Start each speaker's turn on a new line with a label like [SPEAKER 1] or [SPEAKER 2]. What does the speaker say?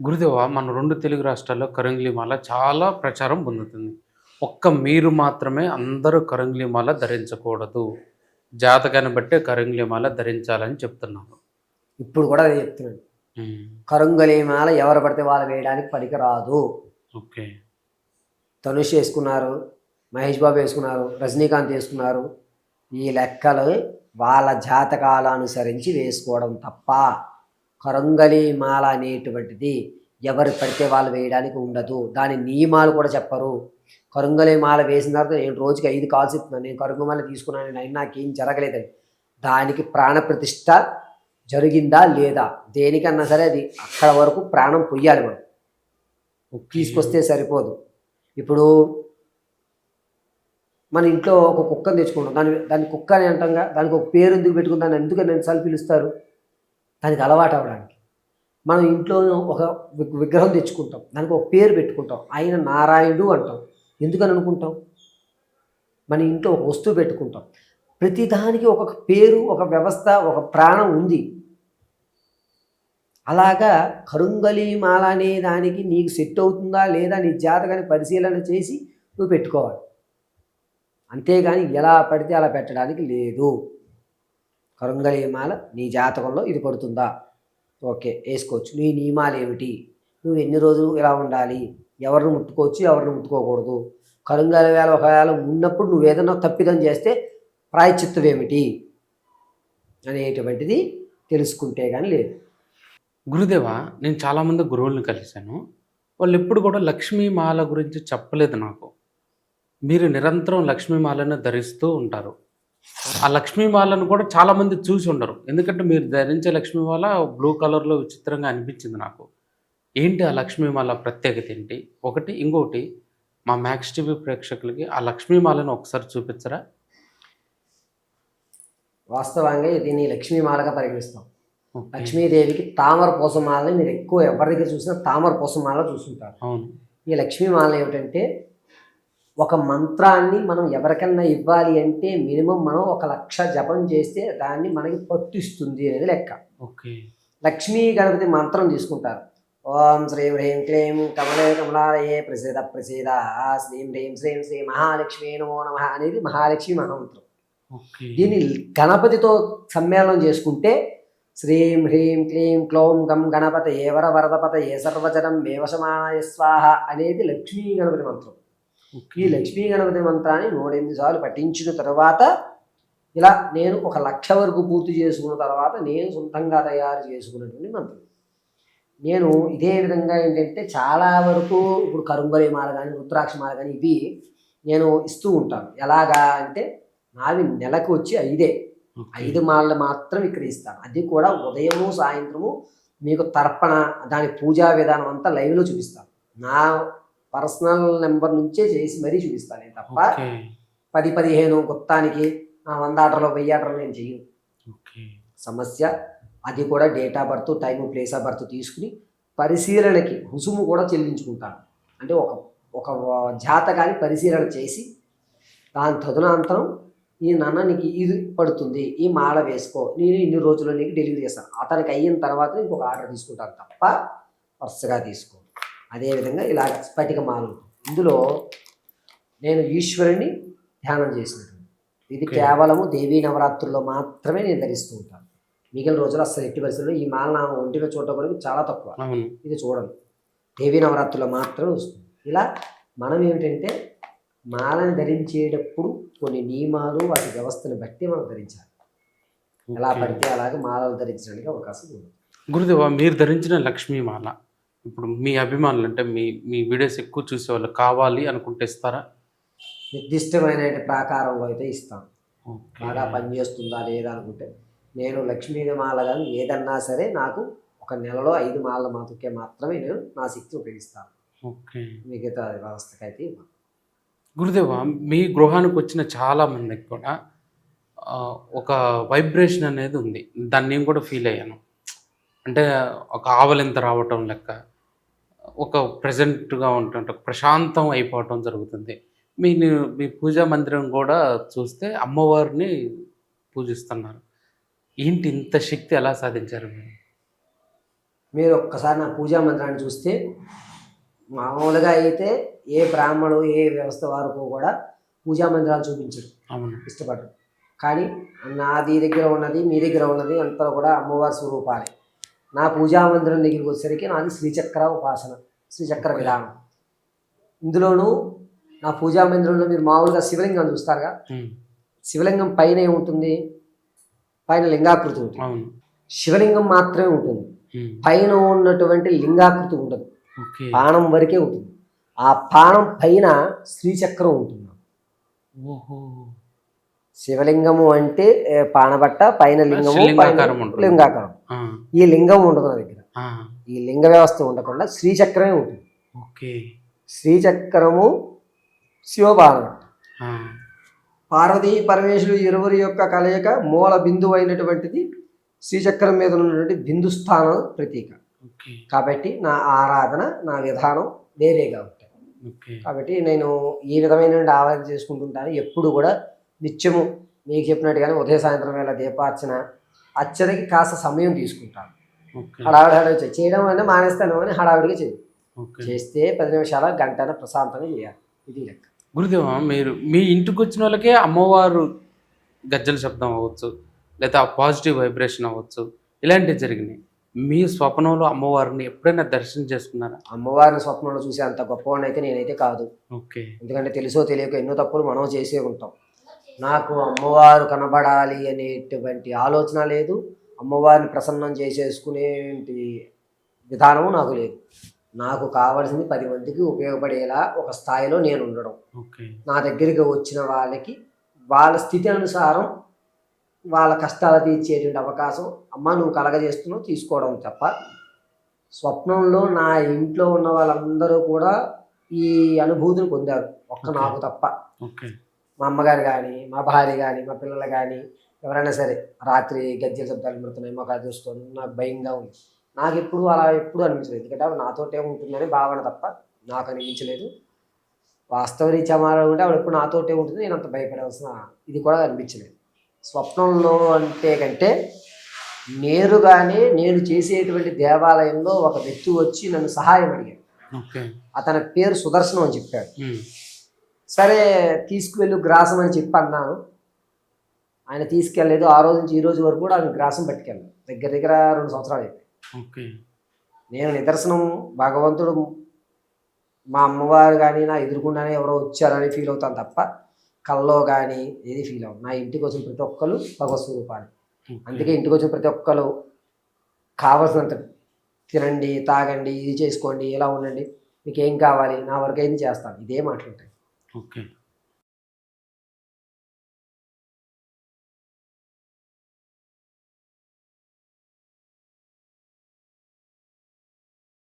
[SPEAKER 1] గురుదేవ మన రెండు తెలుగు రాష్ట్రాల్లో కరంగ్లీమాల చాలా ప్రచారం పొందుతుంది. ఒక్క మీరు మాత్రమే అందరూ కరంగ్లీమాల ధరించకూడదు. జాతకాన్ని బట్టే కరంగ్లీమాల ధరించాలని చెప్తున్నారు
[SPEAKER 2] ఇప్పుడు కూడా అదే చెప్తున్నాను కరుంగలి మాల ఎవరు పడితే వాళ్ళు వేయడానికి పనికిరాదు.
[SPEAKER 1] ఓకే.
[SPEAKER 2] ధనుష్ వేసుకున్నారు మహేష్ బాబు వేసుకున్నారు రజనీకాంత్ వేసుకున్నారు. ఈ లెక్కలు వాళ్ళ జాతకాలు అనుసరించి వేసుకోవడం తప్ప కరంగలి మాల అనేటువంటిది ఎవరు పడితే వాళ్ళు వేయడానికి ఉండదు. దాని నియమాలు కూడా చెప్పరు. కరుంగలి మాల వేసిన తర్వాత నేను రోజుకి ఐదు కాల్స్ ఇస్తున్నాను. నేను కరుంగమాల తీసుకున్నాను. నేను అయినా నాకేం జరగలేదని. దానికి ప్రాణ ప్రతిష్ట జరిగిందా లేదా? దేనికన్నా సరే అది అక్కడ వరకు ప్రాణం పొయ్యాలి మనం. తీసుకొస్తే సరిపోదు. ఇప్పుడు మన ఇంట్లో ఒక కుక్కని తెచ్చుకుంటాం. దాని దాని కుక్క అని అంటాంగా దానికి ఒక పేరు ఎందుకు పెట్టుకుని దాన్ని ఎందుకు ఎన్నిసార్లు పిలుస్తారు? దానికి అలవాటు అవ్వడానికి. మనం ఇంట్లో ఒక వి- విగ్రహం తెచ్చుకుంటాం. దానికి ఒక పేరు పెట్టుకుంటాం. ఆయన నారాయణుడు అంటాం. ఎందుకని అనుకుంటాం? మన ఇంట్లో ఒక వస్తువు పెట్టుకుంటాం. ప్రతిదానికి ఒక పేరు ఒక వ్యవస్థ ఒక ప్రాణం ఉంది. అలాగా కరుంగలి మాల అనే దానికి నీకు సెట్ అవుతుందా లేదా నీ జాతకాన్ని పరిశీలన చేసి నువ్వు పెట్టుకోవాలి. అంతేగాని ఎలా పడితే అలా పెట్టడానికి లేదు. కరుంగలియమాల నీ జాతకంలో ఇది పడుతుందా? ఓకే వేసుకోవచ్చు. నీ నియమాలు ఏమిటి? నువ్వు ఎన్ని రోజులు ఇలా ఉండాలి? ఎవరిని ముట్టుకోవచ్చు ఎవరిని ముట్టుకోకూడదు? కరుంగలి వేళ ఒకవేళ ఉన్నప్పుడు నువ్వు ఏదైనా తప్పిదం చేస్తే ప్రాయచిత్తం ఏమిటి? అనేటువంటిది తెలుసుకుంటే కానీ లేదు.
[SPEAKER 1] గురుదేవ నేను చాలామంది గురువులను కలిశాను. వాళ్ళు ఎప్పుడు కూడా లక్ష్మీమాల గురించి చెప్పలేదు నాకు. మీరు నిరంతరం లక్ష్మీమాలను ధరిస్తూ ఉంటారు. ఆ లక్ష్మీమాలను కూడా చాలామంది చూసి ఉండరు. ఎందుకంటే మీరు ధరించే లక్ష్మీమాల బ్లూ కలర్లో విచిత్రంగా అనిపించింది నాకు. ఏంటి ఆ లక్ష్మీమాల ప్రత్యేకత ఏంటి? ఒకటి ఇంకొకటి మా మ్యాక్స్ టీవీ ప్రేక్షకులకి ఆ లక్ష్మీమాలను ఒకసారి చూపించరా?
[SPEAKER 2] వాస్తవంగా దీన్ని లక్ష్మీమాలగా పరిగణిస్తాం. లక్ష్మీదేవికి తామర పూసమాలని మీరు ఎక్కువ ఎవరి దగ్గర చూసినా తామర పూసమాల చూస్తుంటారు
[SPEAKER 1] అవును.
[SPEAKER 2] ఈ లక్ష్మీమాల ఏమిటంటే ఒక మంత్రాన్ని మనం ఎవరికన్నా ఇవ్వాలి అంటే మినిమం మనం ఒక లక్ష జపం చేస్తే దాన్ని మనకి పట్టిస్తుంది అనేది లెక్క.
[SPEAKER 1] ఓకే.
[SPEAKER 2] లక్ష్మీ గణపతి మంత్రం తీసుకుంటారు. ఓం శ్రీం హ్రీం క్లీం కమలే కమలాలయే ప్రసీద ప్రసీద శ్రీం హ్రీం శ్రీం శ్రీ మహాలక్ష్మి నమో నమ అనేది మహాలక్ష్మి మహామంత్రం. దీన్ని గణపతితో సమ్మేళనం చేసుకుంటే శ్రీం హ్రీం క్లీం క్లౌం గం గణపత ఏవర వరదపత ఏ సర్వజనం మేవశమానాయ స్వాహ అనేది లక్ష్మీ గణపతి మంత్రం. ఈ లక్ష్మీ గణపతి మంత్రాన్ని నూడెనిమిది సార్లు పఠించిన తర్వాత ఇలా నేను ఒక లక్ష వరకు పూర్తి చేసుకున్న తర్వాత నేను సొంతంగా తయారు చేసుకున్నటువంటి మంత్రం. నేను ఇదే విధంగా ఏంటంటే చాలా వరకు ఇప్పుడు కరుంగలి మాల కానీ రుద్రాక్ష మాల కానీ ఇవి నేను ఇస్తూ ఉంటాను. ఎలాగా అంటే నావి నెలకు వచ్చి ఐదే. ఐదు మాలలు మాత్రం ఇక్కడ ఇస్తాను. అది కూడా ఉదయము సాయంత్రము మీకు తర్పణ దాని పూజా విధానం అంతా లైవ్లో చూపిస్తాను. నా పర్సనల్ నెంబర్ నుంచే చేసి మరీ చూపిస్తాను నేను తప్ప పది పదిహేను గుప్తానికి ఆ వంద ఆటలో వెయ్యి ఆటలు నేను చెయ్యను. సమస్య. అది కూడా date of birth time place of birth తీసుకుని పరిశీలనకి రుసుము కూడా చెల్లించుకుంటాను. అంటే ఒక ఒక జాతకాన్ని పరిశీలన చేసి దాని తదునంతరం ఈ నాన్న నీకు ఇది పడుతుంది ఈ మాల వేసుకో నేను ఇన్ని రోజుల్లో నీకు డెలివరీ చేస్తాను. అతనికి అయిన తర్వాత ఇంకొక ఆర్డర్ తీసుకుంటాను తప్ప వరుసగా తీసుకో. అదేవిధంగా ఇలా స్ఫటిక మాల. ఇందులో నేను ఈశ్వరుని ధ్యానం చేసినటువంటి ఇది. కేవలము దేవీ నవరాత్రుల్లో మాత్రమే నేను ధరిస్తూ ఉంటాను మిగిలిన రోజులు అసలు ఎట్టి పరిస్థితుల్లో ఈ మాల నా ఒంటిగా చూడటం చాలా తక్కువ. ఇది చూడను. దేవీ నవరాత్రుల్లో మాత్రమే వస్తుంది. ఇలా మనం ఏమిటంటే మాలను ధరించేటప్పుడు కొన్ని నియమాలు వాటి వ్యవస్థను బట్టి మనం ధరించాలి. ఎలా. పడితే అలాగే మాలలు ధరించడానికి అవకాశం ఉంది.
[SPEAKER 1] గురుదేవ మీరు ధరించిన లక్ష్మీమాల ఇప్పుడు మీ అభిమానులు అంటే మీ మీ వీడియోస్ ఎక్కువ చూసే వాళ్ళు కావాలి అనుకుంటే ఇస్తారా?
[SPEAKER 2] నిర్దిష్టమైన ప్రాకారంలో అయితే ఇస్తాను
[SPEAKER 1] ఓకే.
[SPEAKER 2] బాగా పనిచేస్తుందా లేదా అనుకుంటే. నేను లక్ష్మీ మాల కానీ ఏదన్నా సరే నాకు ఒక నెలలో ఐదు మాలల మాతకే మాత్రమే నేను నా శక్తి ఉపయోగిస్తాను.
[SPEAKER 1] ఓకే.
[SPEAKER 2] మిగతా వ్యవస్థకైతే.
[SPEAKER 1] గురుదేవ మీ గృహానికి వచ్చిన చాలా మందికి కూడా ఒక వైబ్రేషన్ అనేది ఉంది. దాన్ని నేను కూడా ఫీల్ అయ్యాను. అంటే ఒక ఆవలింత రావటం లెక్క. ఒక ప్రజెంట్గా ఉంటుంటే ఒక ప్రశాంతం అయిపోవటం జరుగుతుంది. మీ మీ పూజా మందిరం కూడా చూస్తే అమ్మవారిని పూజిస్తున్నారు. ఏంటి ఇంత శక్తి ఎలా సాధించారు మీరు?
[SPEAKER 2] మీరు ఒక్కసారి నా పూజా మందిరాన్ని చూస్తే మామూలుగా అయితే ఏ బ్రాహ్మణుడు ఏ వ్యవస్థ వారికి కూడా పూజా మందిరాలు చూపించరు.
[SPEAKER 1] అవును.
[SPEAKER 2] ఇష్టపడరు. కానీ నాది దగ్గర ఉన్నది మీ దగ్గర ఉన్నది అంతా కూడా అమ్మవారి స్వరూపాలే. నా పూజా మందిరం దగ్గరికి వచ్చేసరికి నాది శ్రీచక్ర ఉపాసన శ్రీచక్ర విధానం. ఇందులోనూ నా పూజా మందిరంలో మీరు మామూలుగా శివలింగం చూస్తారుగా? శివలింగం పైన ఏముంటుంది? పైన లింగాకృతి ఉంటుంది. శివలింగం మాత్రమే ఉంటుంది. పైన ఉన్నటువంటి లింగాకృతి ఉండదు. పానం వరకే ఉంటుంది. ఆ పానం పైన శ్రీచక్రం ఉంటుంది. శివలింగము అంటే పానబట్ట పైన లింగము
[SPEAKER 1] లింగాకారం.
[SPEAKER 2] ఈ లింగం ఉండదు నా దగ్గర. ఈ లింగ వ్యవస్థ ఉండకుండా శ్రీచక్రమే ఉంటుంది.
[SPEAKER 1] ఓకే.
[SPEAKER 2] శ్రీచక్రము
[SPEAKER 1] ఆ,
[SPEAKER 2] పార్వతీ పరమేశ్వరుడు ఇరువురి యొక్క కలయిక మూల బిందువు అయినటువంటిది శ్రీచక్రం మీద ఉన్నటువంటి బిందు స్థానం ప్రతీక కాబట్టి నా ఆరాధన నా విధానం వేరేగా ఉంటాయి. కాబట్టి నేను ఈ విధమైన ఆరాధన చేసుకుంటుంటాను. ఎప్పుడు కూడా నిత్యము మీకు చెప్పినట్టుగానే ఉదయ సాయంత్రం వేళ దీపార్చన అర్చనకి కాస్త సమయం తీసుకుంటాను. హడావిడి హడావిడి చేయి. చేయడం అంటే మానేస్తాను అని హడావిడిగా చేయి.
[SPEAKER 1] ఓకే.
[SPEAKER 2] చేస్తే పది నిమిషాల గంటన ప్రశాంతంగా చేయాలి. ఇది లెక్క.
[SPEAKER 1] గురుదేవ మీరు మీ ఇంటికి వచ్చిన వాళ్ళకే అమ్మవారు గజ్జల శబ్దం అవ్వచ్చు లేదా పాజిటివ్ వైబ్రేషన్ అవ్వచ్చు ఇలాంటివి జరిగినాయి. మీ స్వప్నంలో అమ్మవారిని ఎప్పుడైనా దర్శనం చేసుకున్నారా?
[SPEAKER 2] అమ్మవారిని స్వప్నంలో చూసే అంత గొప్పవాడిని అయితే నేనైతే కాదు.
[SPEAKER 1] ఓకే.
[SPEAKER 2] ఎందుకంటే తెలుసో తెలియక ఎన్నో తప్పులు మనం చేసే ఉంటాం. నాకు అమ్మవారు కనబడాలి అనేటువంటి ఆలోచన లేదు. అమ్మవారిని ప్రసన్నం చేసేసుకునే విధానము నాకు లేదు. నాకు కావాల్సింది పది మందికి ఉపయోగపడేలా ఒక స్థాయిలో నేను ఉండడం. నా దగ్గరికి వచ్చిన వాళ్ళకి వాళ్ళ స్థితి అనుసారం వాళ్ళ కష్టాలు తీర్చేటువంటి అవకాశం అమ్మ నువ్వు కలగజేస్తున్నావు తీసుకోవడం తప్ప స్వప్నంలో నా ఇంట్లో ఉన్న వాళ్ళందరూ కూడా ఈ అనుభూతిని పొందారు. ఒక్క. నాకు తప్ప.
[SPEAKER 1] ఓకే.
[SPEAKER 2] మా అమ్మగారు కానీ మా భార్య కానీ మా పిల్లలు కానీ ఎవరైనా సరే రాత్రి గజ్జల శబ్దాలు పెడుతున్నాయి మాకు అది వస్తుంది నాకు భయంగా ఉంది. నాకు ఎప్పుడు అలా ఎప్పుడు అనిపించలేదు. ఎందుకంటే ఆవిడ నాతోటే ఉంటుందని భావన తప్ప నాకు అనిపించలేదు. వాస్తవ రీత్యా మాట్లాడుకుంటే ఆవిడ ఎప్పుడు నాతోటే ఉంటుంది. నేను అంత భయపడవలసిన ఇది కూడా అనిపించలేదు. స్వప్నంలో అంటే కంటే నేరుగానే నేను చేసేటువంటి దేవాలయంలో ఒక వ్యక్తి వచ్చి నన్ను సహాయం అడిగాడు. అతని పేరు సుదర్శనం అని చెప్పాడు. సరే తీసుకువెళ్ళు గ్రాసం అని చెప్పి అన్నాను. ఆయన తీసుకెళ్ళలేదు. ఆ రోజు నుంచి ఈ రోజు వరకు కూడా ఆయన గ్రాసం పట్టుకెళ్ళాను దగ్గర దగ్గర రెండు సంవత్సరాలు అయిపోయి
[SPEAKER 1] ఓకే.
[SPEAKER 2] నేను నిదర్శనం భగవంతుడు మా అమ్మవారు కానీ నా ఎదురుకుండానే ఎవరో వచ్చారని ఫీల్ అవుతాను తప్ప కల్లో కానీ ఏది ఫీల్ అవ్వను. నా ఇంటికి వచ్చిన ప్రతి ఒక్కరు భగవత్ స్వరూపాలు
[SPEAKER 1] ఓకే.
[SPEAKER 2] అందుకే ఇంటికి వచ్చిన ప్రతి ఒక్కరు కావలసినంత తినండి తాగండి ఇది చేసుకోండి ఇలా ఉండండి. మీకు ఏం కావాలి? నా వరకు ఏది చేస్తాను? ఇదే మాట్లాడతాయి
[SPEAKER 1] ఓకే